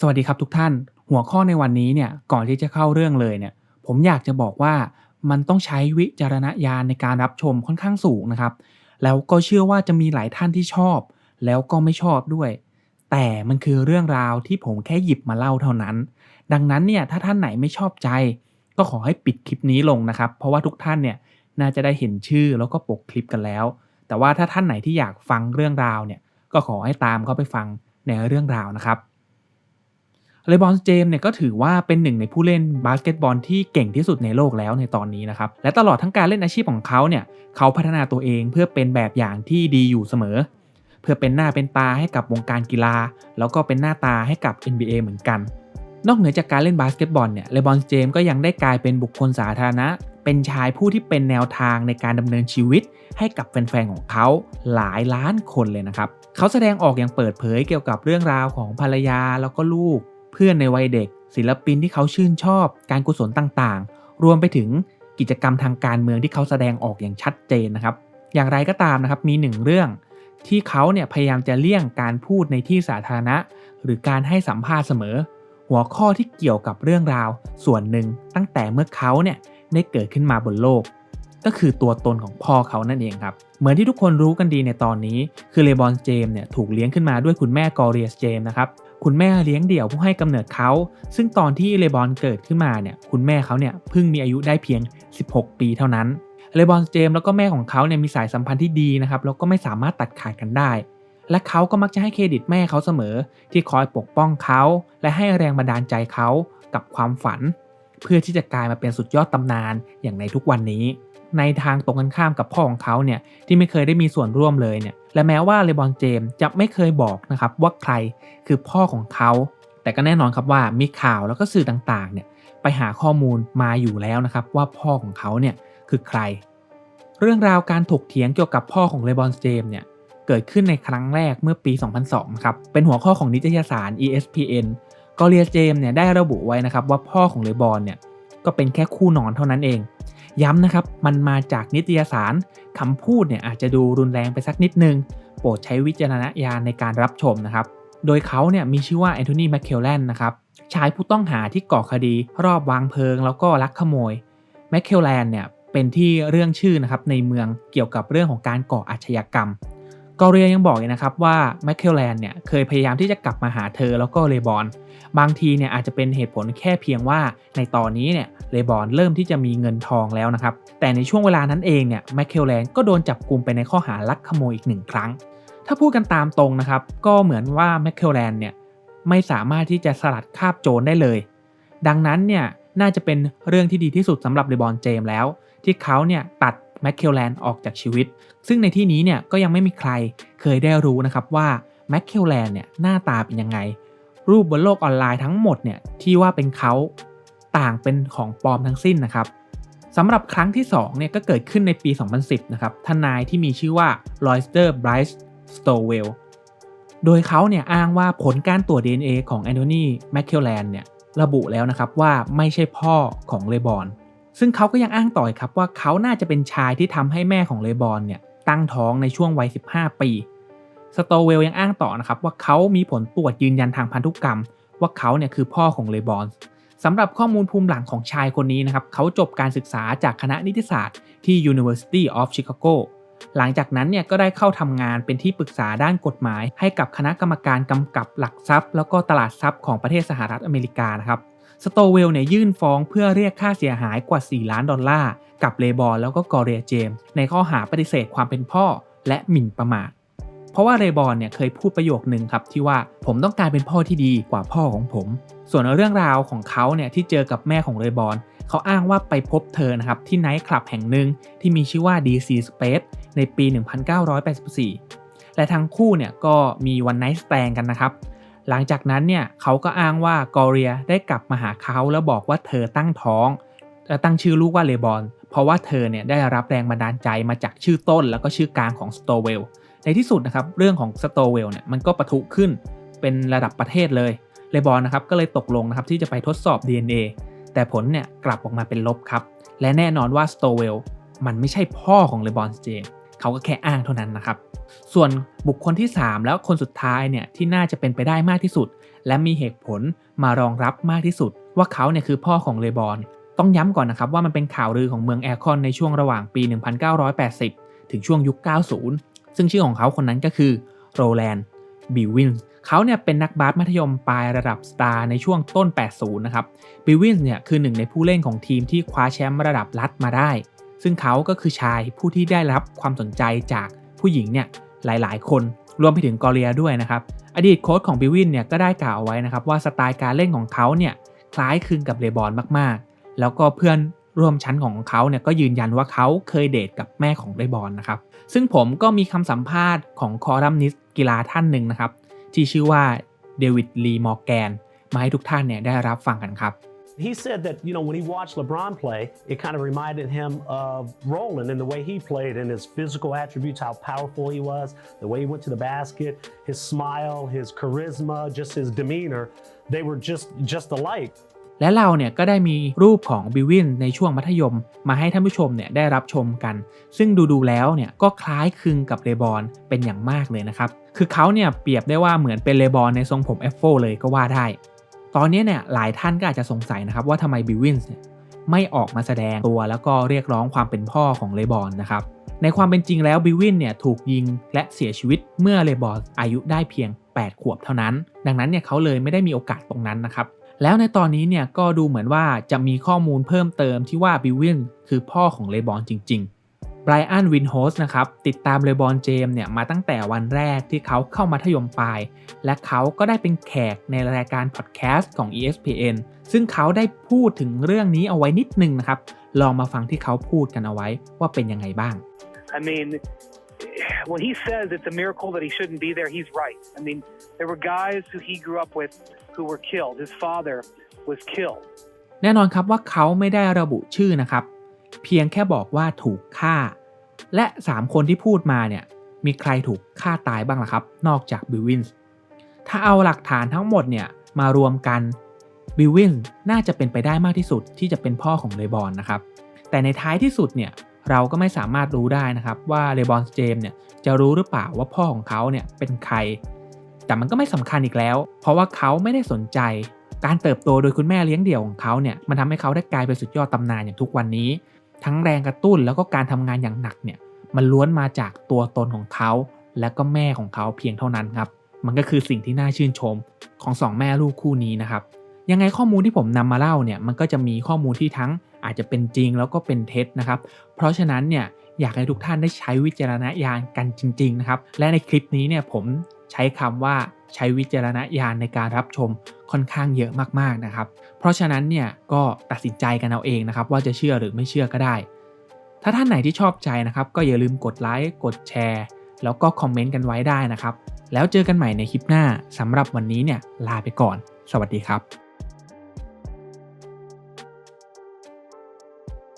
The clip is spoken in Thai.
สวัสดีครับทุกท่าน หัวข้อในวันนี้เนี่ยก่อนที่จะเข้าเรื่องเลยเนี่ยผมอยากจะบอกว่ามันต้องใช้วิจารณญาณในการรับชมค่อนข้างสูงนะครับ แล้วก็เชื่อว่าจะมีหลายท่านที่ชอบ แล้วก็ไม่ชอบด้วย แต่มันคือเรื่องราวที่ผมแค่หยิบมาเล่าเท่านั้น ดังนั้นเนี่ยถ้าท่านไหนไม่ชอบใจ ก็ขอให้ปิดคลิปนี้ลงนะครับ เพราะว่าทุกท่านเนี่ยน่าจะได้เห็นชื่อแล้วก็ปกคลิปกันแล้ว แต่ว่าถ้าท่านไหนที่อยากฟังเรื่องราวเนี่ยก็ขอให้ตามเข้าไปฟังในเรื่องราวนะครับ เลบอนเจมส์เนี่ยก็ถือว่าเป็นหนึ่งในผู้เล่นบาสเกตบอลที่เก่งที่สุดในโลกแล้วในตอนนี้นะครับ และตลอดทั้งการเล่นอาชีพของเขาเนี่ยเขาพัฒนาตัวเองเพื่อเป็นแบบอย่างที่ดีอยู่เสมอ เพื่อเป็นหน้าเป็นตาให้กับวงการกีฬา แล้วก็เป็นหน้าตาให้กับ NBA เหมือนกัน นอกเหนือจากการเล่นบาสเกตบอลเนี่ยเลบอนเจมส์ก็ยังได้กลายเป็นบุคคลสาธารณะ เป็นชายผู้ที่เป็นแนวทางในการดำเนินชีวิต ให้กับแฟนๆของเขาหลายล้านคนเลยนะครับเขาแสดงออกอย่างเปิดเผยเกี่ยวกับเรื่องราวของภรรยาแล้วก็ลูก พื่อนในวัยเด็ก ศิลปินที่เขาชื่นชอบ การกุศลต่างๆ รวมไปถึงกิจกรรมทางการเมืองที่เขาแสดงออกอย่างชัดเจนนะครับ อย่างไรก็ตามนะครับมีหนึ่งเรื่อง ที่เขาเนี่ยพยายามจะเลี่ยงการพูดในที่สาธารณะ หรือการให้สัมภาษณ์เสมอ หัวข้อที่เกี่ยวกับเรื่องราว ส่วนหนึ่งตั้งแต่เมื่อเขาเนี่ยได้เกิดขึ้นมาบนโลก ก็คือตัวตนของพ่อเขานั่นเองครับ เหมือนที่ทุกคนรู้กันดีในตอนนี้ คือเลบอนเจมเนี่ยถูกเลี้ยงขึ้นมาด้วยคุณแม่กอเรียสเจมนะครับคุณแม่เลี้ยงเดี่ยวผู้ให้กำเนิดเขา ซึ่งตอนที่เลบอนเกิดขึ้นมาเนี่ยคุณแม่เขาเนี่ยเพิ่งมีอายุได้เพียง 16 ปีเท่านั้นเลบอนเจมแล้วก็แม่ของเขาเนี่ยมีสายสัมพันธ์ที่ดีนะครับแล้วก็ไม่สามารถตัดขาดกันได้ และเขาก็มักจะให้เครดิตแม่เขาเสมอ ที่คอยปกป้องเขา และให้แรงบันดาลใจเขากับความฝัน เพื่อที่จะกลายมาเป็นสุดยอดตำนานอย่างในทุกวันนี้ ในทางตรงกันข้ามกับพ่อของเขาเนี่ยที่ไม่เคยได้มีส่วนร่วมเลยเนี่ยและแม้ว่าเลบอนเจมจะไม่เคยบอกนะครับว่าใครคือพ่อของเขา แต่ก็แน่นอนครับว่ามีข่าวแล้วก็สื่อต่างๆเนี่ยไปหาข้อมูลมาอยู่แล้วนะครับว่าพ่อของเขาเนี่ยคือใคร เรื่องราวการถกเถียงเกี่ยวกับพ่อของเลบอนเจมเนี่ยเกิดขึ้นในครั้งแรกเมื่อปี 2002 ครับ เป็นหัวข้อของนิตยสาร ESPN กอเรียเจมเนี่ยได้ระบุไว้นะครับว่าพ่อของเลบอนเนี่ยก็เป็นแค่คู่นอนเท่านั้นเอง ย้ำนะครับ มันมาจากนิตยสารคำพูดเนี่ยอาจจะดูรุนแรงไปสักนิดนึง โปรดใช้วิจารณญาณในการรับชมนะครับ โดยเขาเนี่ยมีชื่อว่าแอนโทนีแมคเคลแลนนะครับชายผู้ต้องหาที่ก่อคดี รอบวางเพลิง แล้วก็ลักขโมยแมคเคลแลนเนี่ยเป็นที่เรื่องชื่อนะครับในเมืองเกี่ยวกับเรื่องของการก่ออาชญากรรม กอเรียยังบอกเลยนะครับว่าแมคเคลแลนเนี่ยเคยพยายามที่จะกลับมาหาเธอแล้วก็เลบอน บางทีเนี่ยอาจจะเป็นเหตุผลแค่เพียงว่าในตอนนี้เนี่ยเลบอนเริ่มที่จะมีเงินทองแล้วนะครับ แต่ในช่วงเวลานั้นเองเนี่ยแมคเคลแลนก็โดนจับกลุ่มไปในข้อหาลักขโมยอีกหนึ่งครั้ง ถ้าพูดกันตามตรงนะครับ ก็เหมือนว่าแมคเคลแลนเนี่ยไม่สามารถที่จะสลัดคาบโจรได้เลย ดังนั้นเนี่ยน่าจะเป็นเรื่องที่ดีที่สุดสำหรับเลบอนเจมแล้ว ที่เขาเนี่ยตัด แมคเคลแลนออกจากชีวิต ซึ่งในที่นี้เนี่ยก็ยังไม่มีใครเคยได้รู้นะครับว่าแมคเคลแลนเนี่ยหน้าตาเป็นยังไง รูปบนโลกออนไลน์ทั้งหมดเนี่ยที่ว่าเป็นเขาต่างเป็นของปลอมทั้งสิ้นนะครับสำหรับครั้งที่2เนี่ยก็เกิดขึ้นในปี 2010 นะครับทนายที่มีชื่อว่าลอยสเตอร์ไบรส์สโตเวลโดยเขาเนี่ยอ้างว่าผลการตรวจ DNA ของแอนโทนีแมคเคลแลนเนี่ยระบุแล้วนะครับว่าไม่ใช่พ่อของเลบอน ซึ่งเขาก็ยังอ้างต่อยครับว่าเขาน่าจะเป็นชายที่ทำให้แม่ของเลบอนเนี่ยตั้งท้องในช่วงวัย 15 ปี สโตเวลยังอ้างต่อนะครับว่าเขามีผลตรวจยืนยันทางพันธุกรรม ว่าเขาเนี่ยคือพ่อของเลบอนสำหรับข้อมูลภูมิหลังของชายคนนี้นะครับเขาจบการศึกษาจากคณะนิติศาสตร์ที่ University of Chicago หลังจากนั้นเนี่ยก็ได้เข้าทำงานเป็นที่ปรึกษาด้านกฎหมาย ให้กับคณะกรรมการกำกับหลักทรัพย์ แล้วก็ตลาดทรัพย์ของประเทศสหรัฐอเมริกานะครับ สโตเวลเนี่ยยื่นฟ้องเพื่อเรียกค่าเสียหายกว่า 4 ล้านดอลลาร์ กับเลบอนแล้วก็กอเรียเจมส์ในข้อหาปฏิเสธความเป็นพ่อและหมิ่นประมาท เพราะว่าเรบอนเนี่ยเคยพูดประโยคนึงครับที่ว่าผมต้องการเป็นพ่อที่ดีกว่าพ่อของผม ส่วนเรื่องราวของเขาเนี่ยที่เจอกับแม่ของเรบอนเขาอ้างว่าไปพบเธอนะครับที่ไนท์คลับแห่งหนึ่งที่มีชื่อว่า DC Space ในปี 1984 และทั้งคู่เนี่ยก็มีวันไนท์สแตนกันนะครับ หลังจากนั้นเนี่ยเขาก็อ้างว่ากอเรียได้กลับมาหาเขาแล้วบอกว่าเธอตั้งท้องและตั้งชื่อลูกว่าเลบอน เพราะว่าเธอเนี่ยได้รับแรงบันดาลใจมาจากชื่อต้นแล้วก็ชื่อกลางของสโตเวลในที่สุดนะครับเรื่องของสโตเวลเนี่ยมันก็ปะทุขึ้นเป็นระดับประเทศเลยเลบอนนะครับก็เลยตกลงนะครับที่จะไปทดสอบ DNA แต่ผลเนี่ยกลับออกมาเป็นลบครับ และแน่นอนว่าสโตเวลมันไม่ใช่พ่อของเลบอนเจมเขาก็แค่อ้างเท่านั้นนะครับ ส่วนบุคคลที่ 3 แล้วคนสุดท้ายเนี่ยที่น่าจะเป็นไปได้มากที่สุด และมีเหตุผลมารองรับมากที่สุด ว่าเขาเนี่ยคือพ่อของเลบอน ต้องย้ำก่อนนะครับว่ามันเป็นข่าวลือของเมืองแอร์คอนในช่วงระหว่างปี 1980 ถึงช่วงยุค 90 ซึ่งชื่อของเขาคนนั้นก็คือโรแลนด์บิวินเขาเนี่ยเป็นนักบาสมัธยมปลายระดับสตาร์ในช่วงต้น 80 นะครับบิววินเนี่ยคือหนึ่งในผู้เล่นของทีมที่คว้าแชมป์ระดับรัฐมาได้ ซึ่งเขาก็คือชายผู้ที่ได้รับความสนใจจาก ผู้หญิงเนี่ยหลายๆ คนรวมไปถึงกอเรียด้วยนะครับ อดีตโค้ชของบิวินเนี่ยก็ได้กล่าวเอาไว้นะครับว่าสไตล์การเล่นของเขาเนี่ยคล้ายคลึงกับเลบอนมากๆ แล้วก็เพื่อนร่วมชั้นของเขาเนี่ยก็ยืนยันว่าเขาเคยเดทกับแม่ของเลบอนนะครับ ซึ่งผมก็มีคำสัมภาษณ์ของคอรัมนิสกีฬาท่านหนึ่งนะครับที่ชื่อว่าเดวิดลีมอร์แกนมาให้ทุกท่านเนี่ยได้รับฟังกันครับ He said that, you know, when he watched LeBron play, it kind of reminded him of Roland and the way he played and his physical attributes, how powerful he was, the way he went to the basket, his smile, his charisma, just his demeanor. They were just just alike. และเราเนี่ยก็ได้มีรูปของบิวินในช่วงมัธยม มาให้ท่านผู้ชมเนี่ยได้รับชมกัน ซึ่งดูๆแล้วเนี่ยก็คล้ายคลึงกับเลบอนเป็นอย่างมากเลยนะครับ คือเขาเนี่ยเปรียบได้ว่าเหมือนเป็นเลบอนในทรงผมเอฟโฟเลยก็ว่าได้ ตอนนี้เนี่ยหลายท่านก็อาจจะสงสัยนะครับว่าทำไมบิวินส์เนี่ยไม่ออกมาแสดงตัวแล้วก็เรียกร้องความเป็นพ่อของเลบอนนะครับในความเป็นจริงแล้วบิวินเนี่ยถูกยิงและเสียชีวิตเมื่อเลบอนอายุได้เพียง 8 ขวบเท่านั้น ดังนั้นเนี่ยเขาเลยไม่ได้มีโอกาสตรงนั้นนะครับแล้วในตอนนี้เนี่ยก็ดูเหมือนว่าจะมีข้อมูลเพิ่มเติมที่ว่าบิววินคือพ่อของเลบอนจริง ๆ ไบรอันวินโฮสนะครับ ติดตามเลบอนเจมเนี่ยมาตั้งแต่วันแรกที่เขาเข้ามัธยมปลาย และเขาก็ได้เป็นแขกในรายการพอดแคสต์ของ ESPN ซึ่งเขาได้พูดถึงเรื่องนี้เอาไว้นิดนึงนะครับ ลองมาฟังที่เขาพูดกันเอาไว้ว่าเป็นยังไงบ้าง I mean, when he says it's a miracle that he shouldn't be there, he's right. I mean, there were guys who he grew up with who were killed. His father was killed. แน่นอนครับว่าเขาไม่ได้ระบุชื่อนะครับ เพียงแค่บอกว่าถูกฆ่า และ 3 คนที่พูดมาเนี่ยมีใครถูกฆ่าตายบ้างล่ะครับ นอกจากบิวินส์ถ้าเอาหลักฐานทั้งหมดเนี่ยมารวมกันบิวินส์น่าจะเป็นไปได้มากที่สุดที่จะเป็นพ่อของเลบอนนะครับ แต่ในท้ายที่สุดเนี่ยเราก็ไม่สามารถรู้ได้นะครับว่าเลบอนเจมส์เนี่ยจะรู้หรือเปล่าว่าพ่อของเขาเนี่ยเป็นใคร แต่มันก็ไม่สำคัญอีกแล้ว เพราะว่าเขาไม่ได้สนใจ การเติบโตโดยคุณแม่เลี้ยงเดี่ยวของเขาเนี่ยมันทำให้เขาได้กลายเป็นสุดยอดตำนานอย่างทุกวันนี้ ทั้งแรงกระตุ้นแล้วก็การทำงานอย่างหนักเนี่ยมันล้วนมาจากตัวตนของเขา และก็แม่ของเขาเพียงเท่านั้นครับ มันก็คือสิ่งที่น่าชื่นชมของสองแม่ลูกคู่นี้นะครับ ยังไงข้อมูลที่ผมนำมาเล่าเนี่ยมันก็จะมีข้อมูลที่ทั้งอาจจะเป็นจริงแล้วก็เป็นเท็จนะครับ เพราะฉะนั้นเนี่ยอยากให้ทุกท่านได้ใช้วิจารณญาณกันจริง ๆ นะครับ และในคลิปนี้เนี่ยผม ใช้คำว่าใช้วิจารณญาณในการรับชมค่อนข้างเยอะมากๆนะครับ เพราะฉะนั้นเนี่ยก็ตัดสินใจกันเอาเองนะครับ ว่าจะเชื่อหรือไม่เชื่อก็ได้ ถ้าท่านไหนที่ชอบใจนะครับ ก็อย่าลืมกดไลค์กดแชร์ แล้วก็คอมเมนต์กันไว้ได้นะครับ แล้วเจอกันใหม่ในคลิปหน้าสำหรับวันนี้เนี่ยลาไปก่อน สวัสดีครับ